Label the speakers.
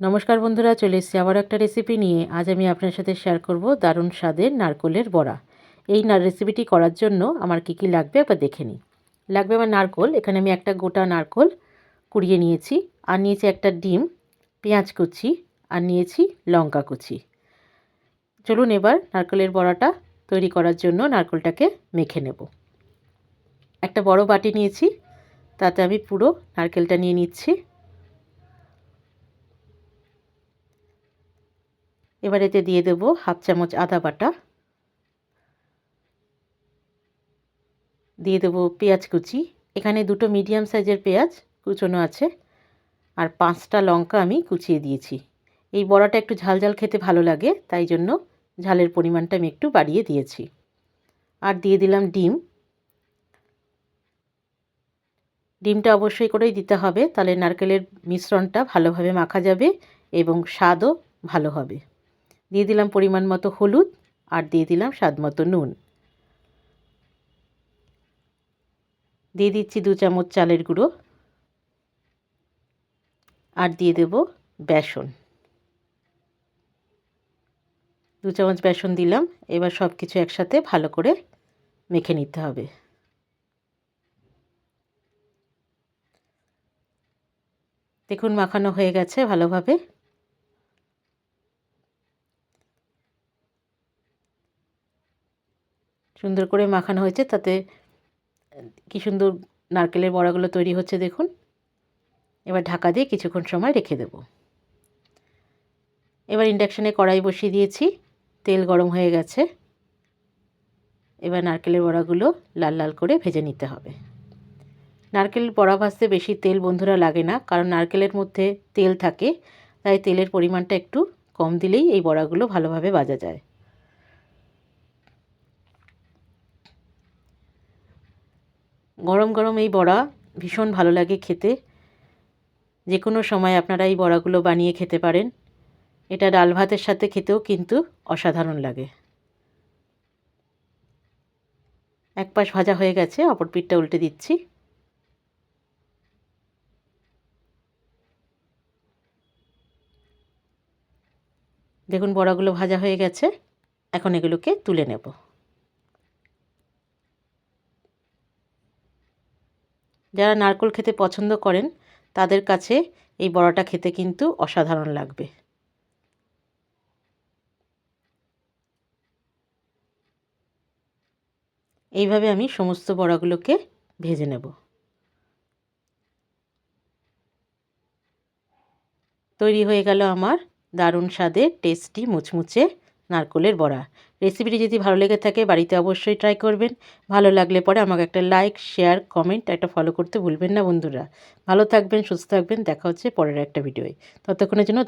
Speaker 1: নমস্কার বন্ধুরা, চলে এসেছি আবার একটা রেসিপি নিয়ে। আজ আমি আপনার সাথে শেয়ার করব দারুণ স্বাদের নারকোলের বড়া। এই রেসিপিটি করার জন্য আমার কি কি লাগবে একবার দেখে নিই। লাগবে আমার নারকোল, এখানে আমি একটা গোটা নারকোল কুড়িয়ে নিয়েছি, আর নিয়েছি একটা ডিম, পেঁয়াজ কুচি, আর নিয়েছি লঙ্কা কুচি। চলুন এবার নারকোলের বড়াটা তৈরি করার জন্য নারকোলটাকে মেখে নেব। একটা বড় বাটি নিয়েছি, তাতে আমি পুরো নারকেলটা নিয়ে নিচ্ছি। এবার এতে দিয়ে দেব হাফ চামচ আদা বাটা। দিয়ে দেবো পেঁয়াজ কুচি। এখানে দুটো মিডিয়াম সাইজের পেঁয়াজ কুচোনো আছে আর পাঁচটা লঙ্কা আমি কুচিয়ে দিয়েছি। এই বড়াটা একটু ঝাল ঝাল খেতে ভালো লাগে, তাই জন্য ঝালের পরিমাণটা আমি একটু বাড়িয়ে দিয়েছি। আর দিয়ে দিলাম ডিম। ডিমটা অবশ্যই করেই দিতে হবে, তাহলে নারকেলের মিশ্রণটা ভালোভাবে মাখা যাবে এবং স্বাদও ভালো হবে। দিয়ে দিলাম পরিমাণ মতো হলুদ আর দিয়ে দিলাম স্বাদ মতো নুন। দিয়ে দিচ্ছি দু চামচ চালের গুঁড়ো আর দিয়ে দেব বেসন। দু চামচ বেসন দিলাম, এবার সব কিছু একসাথে ভালো করে মেখে নিতে হবে। দেখুন, মাখানো হয়ে গেছে ভালোভাবে। সুন্দর করে মাখানো হয়েছে, তাতে কি সুন্দর নারকেলের বড়াগুলো তৈরি হচ্ছে দেখুন। এবার ঢাকা দিয়ে কিছুক্ষণ সময় রেখে দেব। এবার ইন্ডাকশানে কড়াই বসিয়ে দিয়েছি, তেল গরম হয়ে গেছে। এবার নারকেলের বড়াগুলো লাল লাল করে ভেজে নিতে হবে। নারকেল বড়া ভাজতে বেশি তেল বন্ধুরা লাগে না, কারণ নারকেলের মধ্যে তেল থাকে, তাই তেলের পরিমাণটা একটু কম দিলেই এই বড়াগুলো ভালোভাবে ভাজা যায়। গরম গরম এই বড়া ভীষণ ভালো লাগে খেতে। যে কোনো সময় আপনারা এই বড়াগুলো বানিয়ে খেতে পারেন। এটা ডাল ভাতের সাথে খেতেও কিন্তু অসাধারণ লাগে। এক পাশ ভাজা হয়ে গেছে, অপর পিঠটা উল্টে দিচ্ছি। দেখুন, বড়াগুলো ভাজা হয়ে গেছে। এখন এগুলোকে তুলে নেব। যারা নারকোল খেতে পছন্দ করেন, তাদের কাছে এই বড়াটা খেতে কিন্তু অসাধারণ লাগবে। এইভাবে আমি সমস্ত বড়াগুলোকে ভেজে নেব। তৈরি হয়ে গেল আমার দারুণ স্বাদের টেস্টি মুচমুচে নারকোলের বড়া। রেসিপিটি যদি ভালো লেগে থাকে, বাড়িতে অবশ্যই ট্রাই করবেন। ভালো লাগলে পরে আমাকে একটা লাইক শেয়ার কমেন্ট একটা ফলো করতে ভুলবেন না বন্ধুরা। ভালো থাকবেন, সুস্থ থাকবেন। দেখা হচ্ছে পরের একটা ভিডিওয় ততক্ষণের জন্য